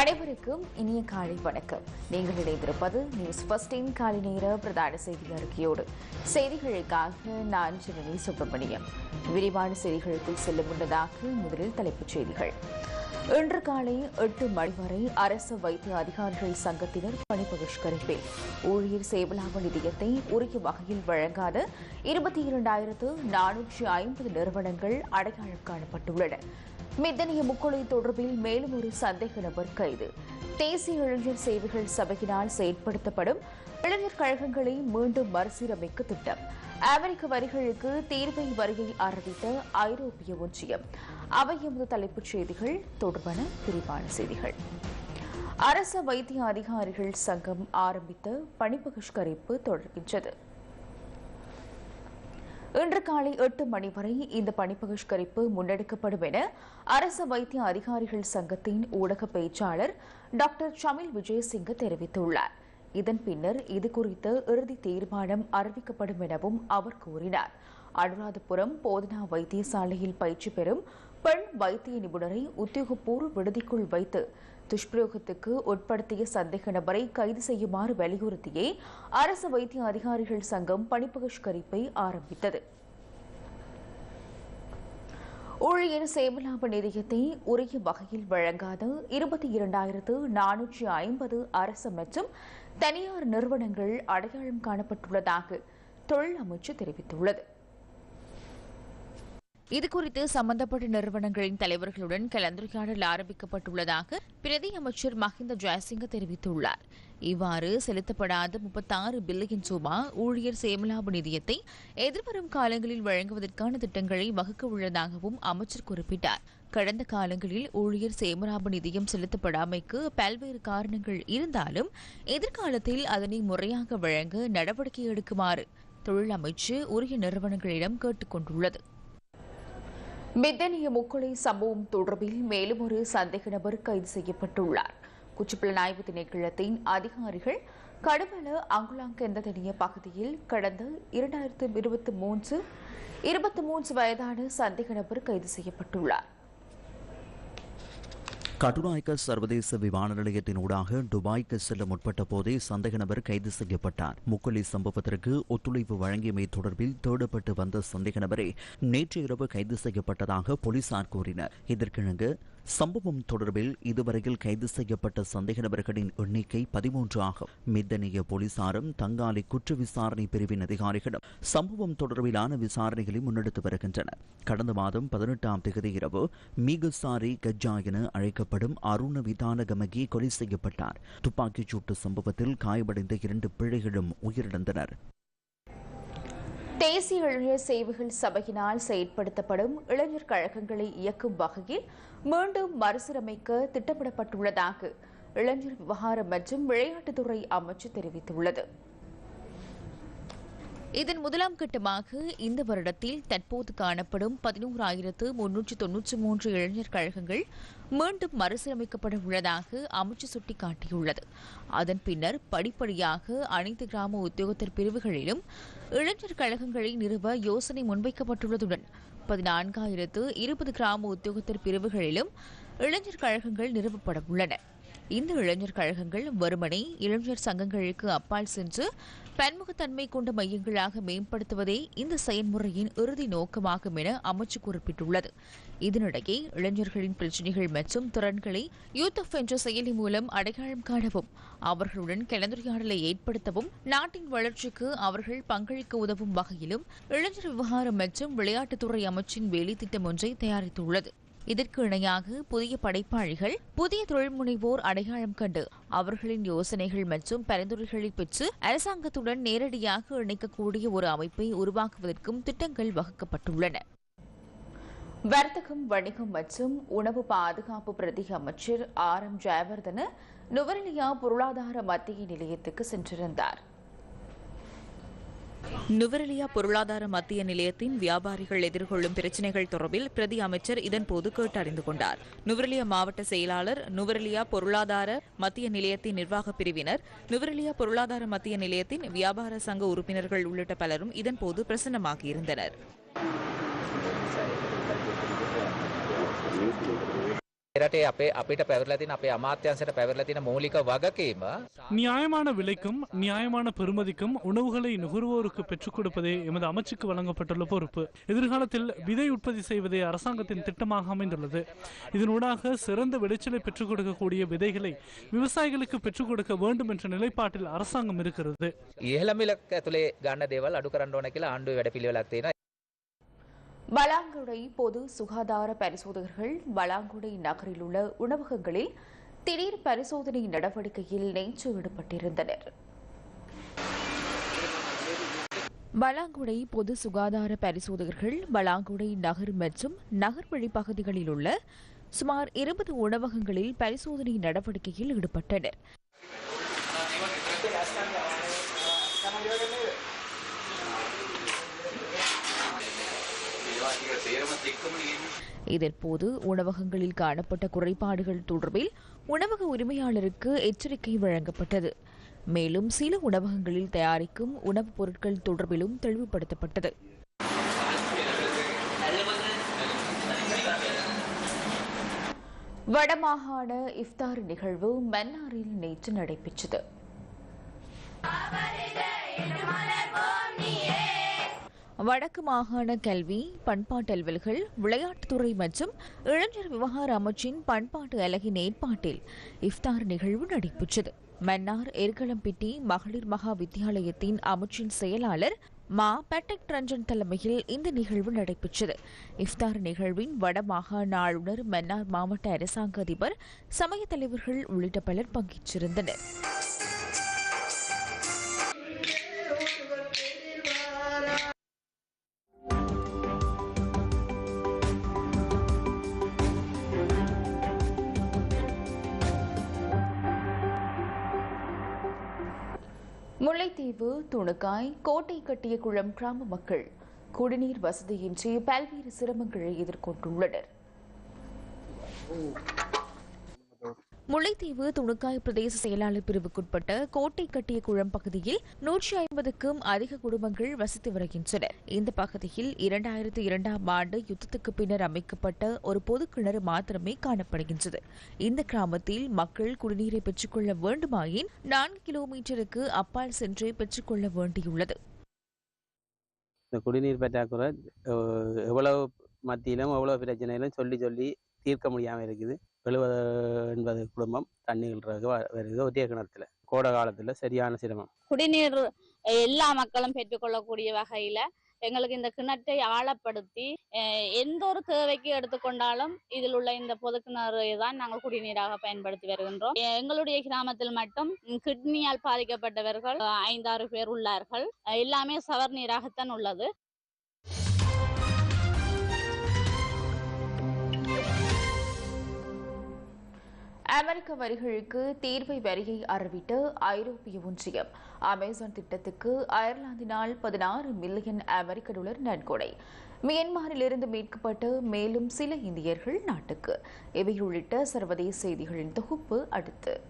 அனைவருக்கும் இனிய காலை வணக்கம். நீங்கள் இணைந்திருப்பது நியூஸ் பஸ்டின் காலை நேர பிரதான செய்தி அறிக்கையோடு. செய்திகளுக்காக நான் ஜனனி சுப்பிரமணியம். விரிவான செய்திகளுக்குள் செல்ல முன்னதாக முதலில் தலைப்புச் செய்திகள். இன்று காலை எட்டு மணி வரை அரசு வைத்திய அதிகாரிகள் சங்கத்தினர் பணி பகிஷ்கரிப்பில். ஊழியர் சேவலாப நிதியத்தை உரிய வகையில் வழங்காத இருபத்தி இரண்டாயிரத்து நானூற்றி ஐம்பது நிறுவனங்கள் அடையாளம் காணப்பட்டுள்ளன. மித்தனிய முக்கொலை தொடர்பில் மேலும் ஒரு சந்தேக நபர் கைது. தேசிய இளைஞர் சேவைகள் சபையினால் செயற்படுத்தப்படும் இளைஞர் கழகங்களை மீண்டும் மறுசீரமைக்க திட்டம். அமெரிக்க வரிகளுக்கு தீர்வை வரியை அறிவித்த ஐரோப்பிய ஒன்றியம். அவை எமது தலைப்புச் செய்திகள். தொடர்பான விரிவான செய்திகள். அரச வைத்திய அதிகாரிகள் சங்கம் ஆரம்பித்த பணிபகிஷ்கரிப்பு தொடர்கின்றது. இன்று காலை எட்டு மணி வரை இந்த பணி பகிஷ்கரிப்பு முன்னெடுக்கப்படும் என அரசு வைத்திய அதிகாரிகள் சங்கத்தின் ஊடக பேச்சாளர் டாக்டர் சமில் விஜயசிங்க தெரிவித்துள்ளார். இதன் பின்னர் இது குறித்த இறுதி தீர்மானம் அறிவிக்கப்படும் எனவும் அவர் கூறினார். அனுராதபுரம் போதனா வைத்தியசாலையில் பயிற்சி பெறும் பெண் வைத்திய நிபுணரை உத்தியோகபூர்வ விடுதிக்குள் வைத்து துஷ்பிரயோகத்துக்கு உட்படுத்திய சந்தேக நபரை கைது செய்யுமாறு வலியுறுத்தியே அரசு வைத்திய அதிகாரிகள் சங்கம் பணிப்பகிஷ்கரிப்பை ஆரம்பித்தது. ஊழியர் சேமலாப நிதியத்தை உரிய வகையில் வழங்காத இருபத்தி இரண்டாயிரத்து நானூற்றி ஐம்பது அரசு மற்றும் தனியார் நிறுவனங்கள் அடையாளம் காணப்பட்டுள்ளதாக தொழில் அமைச்சு தெரிவித்துள்ளது. இதுகுறித்து சம்பந்தப்பட்ட நிறுவனங்களின் தலைவர்களுடன் கலந்துரையாடல் ஆரம்பிக்கப்பட்டுள்ளதாக பிரதி அமைச்சர் மஹிந்த ஜெயசிங்க தெரிவித்துள்ளார். இவ்வாறு செலுத்தப்படாத முப்பத்தாறு பில்லியன் ரூபா ஊழியர் சேமலாப நிதியத்தை எதிர்வரும் காலங்களில் வழங்குவதற்கான திட்டங்களை வகுக்க உள்ளதாகவும் அமைச்சர் குறிப்பிட்டார். கடந்த காலங்களில் ஊழியர் சேமலாப நிதியம் செலுத்தப்படாமைக்கு பல்வேறு காரணங்கள் இருந்தாலும் எதிர்காலத்தில் அதனை முறையாக வழங்க நடவடிக்கை எடுக்குமாறு தொழில் அமைச்சு உரிய நிறுவனங்களிடம் கேட்டுக் கொண்டுள்ளது மித்தனிய முக்கொலை சம்பவம் தொடர்பில் மேலும் ஒரு சந்தேக நபர் கைது செய்யப்பட்டுள்ளார். குற்றப்புலனாய்வு திணைக்களத்தின் அதிகாரிகள் கடுவல அங்குலாங்க எந்ததனிய பகுதியில் கடந்த இரண்டாயிரத்து இருபத்தி மூன்று இருபத்தி மூன்று வயதான சந்தேக நபர் கைது செய்யப்பட்டுள்ளார். கட்டுநாயக்க சர்வதேச விமான நிலையத்தின் ஊடாக துபாய்க்கு செல்ல முற்பட்ட போதே சந்தேக நபர் கைது செய்யப்பட்டார். முக்கொலி சம்பவத்திற்கு ஒத்துழைப்பு வழங்கியமை தொடர்பில் தேடப்பட்டு வந்த சந்தேக நபரை நேற்று இரவு கைது செய்யப்பட்டதாக போலீசார் கூறினர். இதற்கிணங்க சம்பவம் தொடர்பில் இதுவரையில் கைது செய்யப்பட்ட சந்தேக நபர்களின் எண்ணிக்கை பதிமூன்று ஆகும். மித்தனிய போலீசாரும் தங்காலை குற்ற விசாரணை பிரிவின் அதிகாரிகளும் சம்பவம் தொடர்பிலான விசாரணைகளை முன்னெடுத்து வருகின்றனர். கடந்த மாதம் பதினெட்டாம் தேதி இரவு மீகசாரி கஜ்ஜா என அழைக்கப்படும் அருண விதான கமகி கொலை செய்யப்பட்டார். துப்பாக்கிச் சூட்டு சம்பவத்தில் காயமடைந்த இரண்டு பிள்ளைகளும் உயிரிழந்தனர். தேசிய இளைஞர் சேவைகள் சபையினால் செயற்படுத்தப்படும் இளைஞர் கழகங்களை இயக்கும் வகையில் மீண்டும் மறுசீரமைக்க திட்டமிடப்பட்டுள்ளதாக இளைஞர் விவகாரம் மற்றும் விளையாட்டுத்துறை அமைச்சு தெரிவித்துள்ளது. இதன் முதலாம் கட்டமாக இந்த வருடத்தில் தற்போது காணப்படும் பதினோராயிரத்து முன்னூற்று தொன்னூற்றி மூன்று இளைஞர் கழகங்கள் மீண்டும் மறுசீரமைக்கப்பட உள்ளதாக அமைச்சு சுட்டிக்காட்டியுள்ளது. அதன் பின்னர் படிப்படியாக அனைத்து கிராம உத்தியோகத்தர் பிரிவுகளிலும் இளைஞர் கழகங்களை நிறுவ யோசனை முன்வைக்கப்பட்டுள்ளதுடன் பதினான்காயிரத்து இருபது கிராம உத்தியோகத்தர் பிரிவுகளிலும் இளைஞர் கழகங்கள் நிறுவப்பட உள்ளன. இந்த இளைஞர் கழகங்கள் வெறுமனே இளைஞர் சங்கங்களுக்கு அப்பால் சென்று பன்முகத்தன்மை கொண்ட மையங்களாக மேம்படுத்துவதே இந்த செயல்முறையின் இறுதி நோக்கமாகும் என அமைச்சு குறிப்பிட்டுள்ளது. இதனிடையே இளைஞர்களின் பிரச்சினைகள் மற்றும் திறன்களை யூத் என்ற செயலி மூலம் அடையாளம் காணவும் அவர்களுடன் கலந்துரையாடலை ஏற்படுத்தவும் நாட்டின் வளர்ச்சிக்கு அவர்கள் பங்களிக்க உதவும் வகையிலும் இளைஞர் விவகாரம் மற்றும் விளையாட்டுத்துறை அமைச்சின் வேலை திட்டம் ஒன்றை தயாரித்துள்ளது. இதற்கு இணையாக புதிய படைப்பாளிகள் புதிய தொழில் முனைவோர் அடையாளம் கண்டு அவர்களின் யோசனைகள் மற்றும் பரிந்துரைகளை பெற்று அரசாங்கத்துடன் நேரடியாக இணைக்கக்கூடிய ஒரு அமைப்பை உருவாக்குவதற்கும் திட்டங்கள் வகுக்கப்பட்டுள்ளன. வர்த்தகம் வணிகம் மற்றும் உணவு பாதுகாப்பு பிரதி அமைச்சர் ஆர் எம் ஜெயவர்தன நுவரெலியா பொருளாதார மத்திய நிலையத்துக்கு சென்றிருந்தார். நுவரெலியா பொருளாதார மத்திய நிலையத்தின் வியாபாரிகள் எதிர்கொள்ளும் பிரச்சினைகள் தொடர்பில் பிரதி அமைச்சர் இதன்போது கேட்டறிந்து கொண்டார். நுவரெலியா மாவட்ட செயலாளர் நுவரெலியா பொருளாதார மத்திய நிலையத்தின் நிர்வாக பிரிவினர் நுவரெலியா பொருளாதார மத்திய நிலையத்தின் வியாபார சங்க உறுப்பினர்கள் உள்ளிட்ட பலரும் இதன்போது பிரசன்னமாகியிருந்தனர் රටේ අපේ අපිට පැවරලා තියෙන අපේ අමාත්‍යංශයට පැවරලා තියෙන මූලික වගකීම நியாயமான விலைக்கும் நியாயமான பெறுமதிக்கும் உணவுகளை நுகர்வோருக்கு பெற்றுக் கொடுப்பதே எமது அமைச்சுக்கு வழங்கப்பட்டுள்ள பொறுப்பு எதிர்காலத்தில் விதை உற்பத்தி செய்வதே அரசாங்கத்தின் திட்டமாக அமைந்துள்ளது இதனூடாக சிறந்த விளைச்சலை பெற்றுக் கொடுக்கக்கூடிய விதைகளை விவசாயிகளுக்கு பெற்றுக் கொடுக்க வேண்டும் என்ற நிலைப்பாட்டில் அரசாங்கம் இருக்கிறது ඉහළ මිලක් ඇතුලේ ගන්න දේවල් අඩු பலாங்குடை பொது சுகாதார பரிசோதகர்கள் பலாங்குடை நகரில் உள்ள உணவகங்களில் திடீர் பரிசோதனை நடவடிக்கையில் நேற்று ஈடுபட்டிருந்தனர். பலாங்குடை பொது சுகாதார பரிசோதகர்கள் பலாங்குடை நகர் மற்றும் நகர் வழிப்பகுதிகளில் உள்ள சுமார் இருபது உணவகங்களில் பரிசோதனை நடவடிக்கையில் ஈடுபட்டனர். இதன்போது உணவகங்களில் காணப்பட்ட குறைபாடுகள் தொடர்பில் உணவக உரிமையாளருக்கு எச்சரிக்கை வழங்கப்பட்டது. மேலும் சில உணவகங்களில் தயாரிக்கும் உணவுப் பொருட்கள் தொடர்பிலும் தெளிவுபடுத்தப்பட்டது. வடமாகாண இஃப்தார் நிகழ்வு மன்னாரில் நேற்று நடைபெற்றது. வடக்கு மாகாண கல்வி பண்பாட்டு அலுவல்கள் விளையாட்டுத்துறை மற்றும் இளைஞர் விவகார அமைச்சின் பண்பாட்டு அலகின் ஏற்பாட்டில் இஃப்தார் நிகழ்வு நடைபெற்றது. மன்னார் எர்களம்பிட்டி மகளிர் மகா வித்தியாலயத்தின் அமைச்சின் செயலாளர் மா பேட்டக் ரஞ்சன் தலைமையில் இந்த நிகழ்வு நடைபெற்றது. இஃப்தார் நிகழ்வின் வட மாகாண ஆளுநர் மன்னார் மாவட்ட அரசாங்க அதிபர் சமய தலைவர்கள் உள்ளிட்ட பலர் பங்கேற்றிருந்தனர். முல்லைத்தீவு துணுக்காய் கோட்டை கட்டிய குளம் கிராம மக்கள் குடிநீர் வசதியின்றி பல்வேறு சிரமங்களை எதிர்கொண்டுள்ளனர். முல்லைத்தீவு துணுக்காய் பிரதேச செயலாளர் பிரிவுக்குட்பட்ட கோட்டை கட்டிய குளம் பகுதியில் நூற்றி ஐம்பதுக்கும் அதிக குடும்பங்கள் வசித்து வருகின்றனர் இந்த பகுதியில் இரண்டாயிரத்து இரண்டாம் ஆண்டு யுத்தத்துக்கு பின்னர் அமைக்கப்பட்ட ஒரு பொது கிணறு மாத்திரமே காணப்படுகின்றது. இந்த கிராமத்தில் மக்கள் குடிநீரை பெற்றுக்கொள்ள வேண்டுமாயின் நான்கு கிலோமீட்டருக்கு அப்பால் சென்றே பெற்றுக்கொள்ள வேண்டியுள்ளது. இந்த குடிநீர் பற்றாக்குறை எவ்வளவு மத்தியிலும் எவ்வளவு பிரச்சனையிலும் சொல்லி சொல்லி தீர்க்க முடியாமல் இருக்குது. எழுபது எண்பது குடும்பம் தண்ணீர் வருது ஒரே கிணத்துல கோடை காலத்துல சரியான சிரமம். குடிநீர் எல்லா மக்களும் பெற்றுக்கொள்ளக்கூடிய வகையில எங்களுக்கு இந்த கிணற்றை ஆழப்படுத்தி அஹ், எந்த ஒரு தேவைக்கு எடுத்துக்கொண்டாலும் இதில் உள்ள இந்த பொது கிணறு தான் நாங்கள் குடிநீராக பயன்படுத்தி வருகின்றோம். எங்களுடைய கிராமத்தில் மட்டும் கிட்னியால் பாதிக்கப்பட்டவர்கள் அஹ், ஐந்தாறு பேர் உள்ளார்கள். எல்லாமே சவர் நீராகத்தான் உள்ளது. அமெரிக்க வரிகளுக்கு தீர்வை வரியை அறிவித்த ஐரோப்பிய ஒன்றியம். அமேசான் திட்டத்துக்கு அயர்லாந்தினால் பதினாறு மில்லியன் அமெரிக்க டாலர் நன்கொடை. மியன்மாரிலிருந்து மீட்கப்பட்ட மேலும் சில இந்தியர்கள் நாட்டுக்கு. இவை உள்ளிட்ட சர்வதேச செய்திகளின் தொகுப்பு அடுத்து.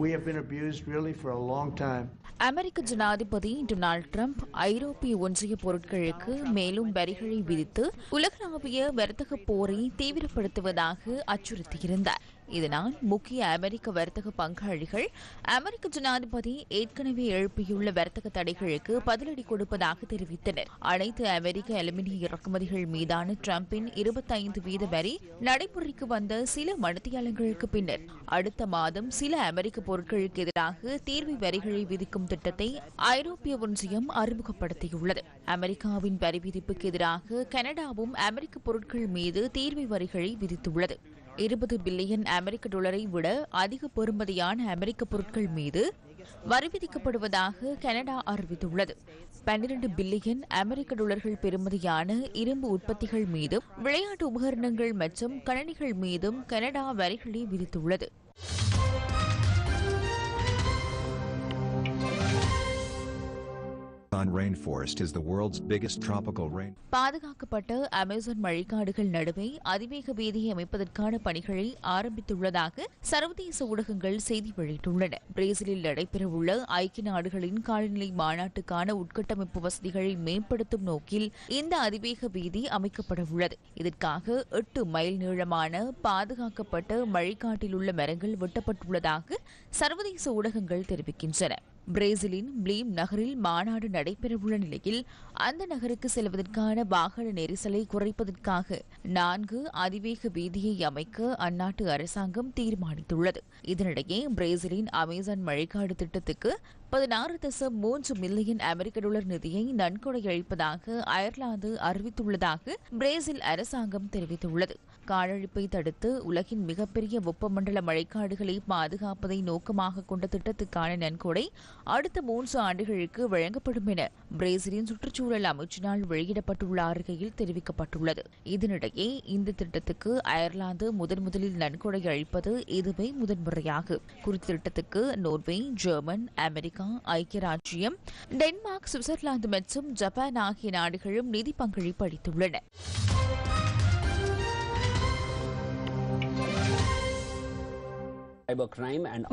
We have been abused really for a long time. அமெரிக்க ஜனாதிபதி டொனால்ட் ட்ரம்ப் ஐரோப்பிய ஒன்றிய பொருட்களுக்கு மேலும் வரிகளை விதித்து உலகளாவிய வர்த்தக போரை தீவிரப்படுத்துவதாக அச்சுறுத்தியிருந்தார். இதனால் முக்கிய அமெரிக்க வர்த்தக பங்காளிகள் அமெரிக்க ஜனாதிபதி ஏற்கனவே எழுப்பியுள்ள வர்த்தக தடைகளுக்கு பதிலடி கொடுப்பதாக தெரிவித்தனர். அனைத்து அமெரிக்க அலுமினிய இறக்குமதிகள் மீதான டிரம்பின் இருபத்தைந்து வீத வரி நடைமுறைக்கு வந்த சில மணித்தியாலங்களுக்கு பின்னர். அடுத்த மாதம் சில அமெரிக்க பொருட்களுக்கு எதிராக தீர்வை வரிகளை விதிக்கும் திட்டத்தை ஐரோப்பிய ஒன்றியம் அறிமுகப்படுத்தியுள்ளது. அமெரிக்காவின் வரி விதிப்புக்கு எதிராக கனடாவும் அமெரிக்க பொருட்கள் மீது தீர்வை வரிகளை விதித்துள்ளது. இருபது பில்லியன் அமெரிக்க டாலரை விட அதிக பெறுமதியான அமெரிக்க பொருட்கள் மீது வரி விதிக்கப்படுவதாக கனடா அறிவித்துள்ளது. பன்னிரண்டு பில்லியன் அமெரிக்க டாலர்கள் பெறுமதியான இரும்பு உற்பத்திகள் மீதும் விளையாட்டு உபகரணங்கள் மற்றும் கணனிகள் மீதும் கனடா வரிகளை விதித்துள்ளது. பாதுகாக்கப்பட்ட அமேசான் மழைக்காடுகள் நடுவே அதிவேக வீதியை அமைப்பதற்கான பணிகளை ஆரம்பித்துள்ளதாக சர்வதேச ஊடகங்கள் செய்தி வெளியிட்டுள்ளன. பிரேசிலில் நடைபெறவுள்ள ஐக்கிய நாடுகளின் காலநிலை மாநாட்டுக்கான உட்கட்டமைப்பு வசதிகளை மேம்படுத்தும் நோக்கில் இந்த அதிவேக வீதி அமைக்கப்பட உள்ளது இதற்காக எட்டு மைல் நீளமான பாதுகாக்கப்பட்ட மழைக்காட்டில் உள்ள மரங்கள் வெட்டப்பட்டுள்ளதாக சர்வதேச ஊடகங்கள் தெரிவிக்கின்றன. பிரேசிலின் ப்ளீம் நகரில் மாநாடு நடைபெறவுள்ள நிலையில் அந்த நகருக்கு செல்வதற்கான வாகன நெரிசலை குறைப்பதற்காக நான்கு அதிவேக வீதியை அமைக்க அந்நாட்டு அரசாங்கம் தீர்மானித்துள்ளது. இதனிடையே பிரேசிலின் அமேசான் மழைக்காடு திட்டத்துக்கு பதினாறு தசம் மூன்று மில்லியன் அமெரிக்க டாலர் நிதியை நன்கொடை அளிப்பதாக அயர்லாந்து அறிவித்துள்ளதாக பிரேசில் அரசாங்கம் தெரிவித்துள்ளது. காடழிப்பை தடுத்து உலகின் மிகப்பெரிய வெப்பமண்டல மழைக்காடுகளை பாதுகாப்பதை நோக்கமாக கொண்ட திட்டத்துக்கான நன்கொடை அடுத்த மூன்று ஆண்டுகளுக்கு வழங்கப்படும் என பிரேசிலின் சுற்றுச்சூழல் அமைச்சினால் வெளியிடப்பட்டுள்ள அறிக்கையில் தெரிவிக்கப்பட்டுள்ளது. இதனிடையே இந்த திட்டத்துக்கு அயர்லாந்து முதன் முதலில் நன்கொடை அளிப்பது இதுவே முதன்முறையாகும் குறித்த திட்டத்துக்கு நோர்வே ஜெர்மன் அமெரிக்கா ஐக்கிய ராஜ்யம் டென்மார்க் சுவிட்சர்லாந்து மற்றும் ஜப்பான் ஆகிய நாடுகளும் நிதி பங்களிப்பு அளித்துள்ளன.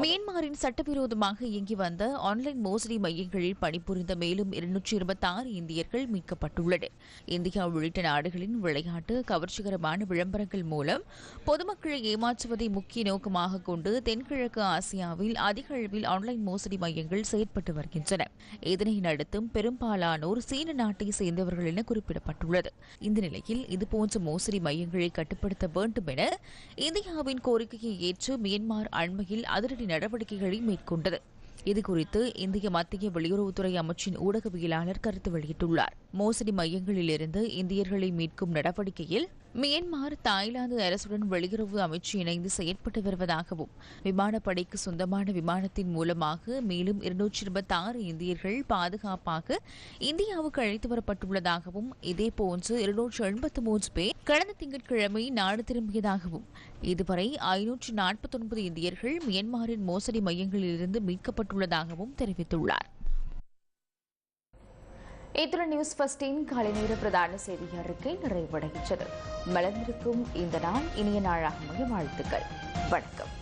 மியான்மரின் சட்டவிரோதமாக இயங்கி வந்த ஆன்லைன் மோசடி மையங்களில் பணிபுரிந்த மேலும் இருநூற்றி இருபத்தாறு இந்தியர்கள் மீட்கப்பட்டுள்ளனர். இந்தியா உள்ளிட்ட நாடுகளின் விளையாட்டு கவர்ச்சிகரமான விளம்பரங்கள் மூலம் பொதுமக்களை ஏமாற்றுவதை முக்கிய நோக்கமாக கொண்டு தென்கிழக்கு ஆசியாவில் அதிக அளவில் ஆன்லைன் மோசடி மையங்கள் செயற்பட்டு வருகின்றன. இதனை நடத்தும் பெரும்பாலானோர் சீன நாட்டை சேர்ந்தவர்கள் என குறிப்பிடப்பட்டுள்ளது. இந்த நிலையில் இதுபோன்ற மோசடி மையங்களை கட்டுப்படுத்த வேண்டும் என இந்தியாவின் கோரிக்கையை ஏற்று மியான்மர் அண்மையில் அதிரடி நடவடிக்கைகளை மேற்கொண்டது. இதுகுறித்து இந்திய மத்திய வெளியுறவுத்துறை அமைச்சின் ஊடகவியலாளர் கருத்து வெளியிட்டுள்ளார். மோசடி மையங்களிலிருந்து இந்தியர்களை மீட்கும் நடவடிக்கையில் மியான்மர் தாய்லாந்து அரசுடன் வெளியுறவு அமைச்சு இணைந்து செயற்பட்டு வருவதாகவும் விமானப்படைக்கு சொந்தமான விமானத்தின் மூலமாக மேலும் இருநூற்றி இருபத்தி ஆறு இந்தியர்கள் பாதுகாப்பாக இந்தியாவுக்கு அழைத்து வரப்பட்டுள்ளதாகவும் இதேபோன்று இருநூற்று எண்பத்தி மூன்று பேர் கடந்த திங்கட்கிழமை நாடு திரும்பியதாகவும் இதுவரை ஐநூற்று நாற்பத்தொன்பது இந்தியர்கள் மியான்மரின் மோசடி மையங்களிலிருந்து மீட்கப்பட்டுள்ளதாகவும் தெரிவித்துள்ளார். இத்துடன் நியூஸ் ஃபர்ஸ்டின் காலை நேர பிரதான செய்தி அறிக்கை நிறைவடைகின்றது. மலர்ந்திருக்கும் இந்த நாள் இனிய நாளாக வாழ்த்துக்கள். வணக்கம்.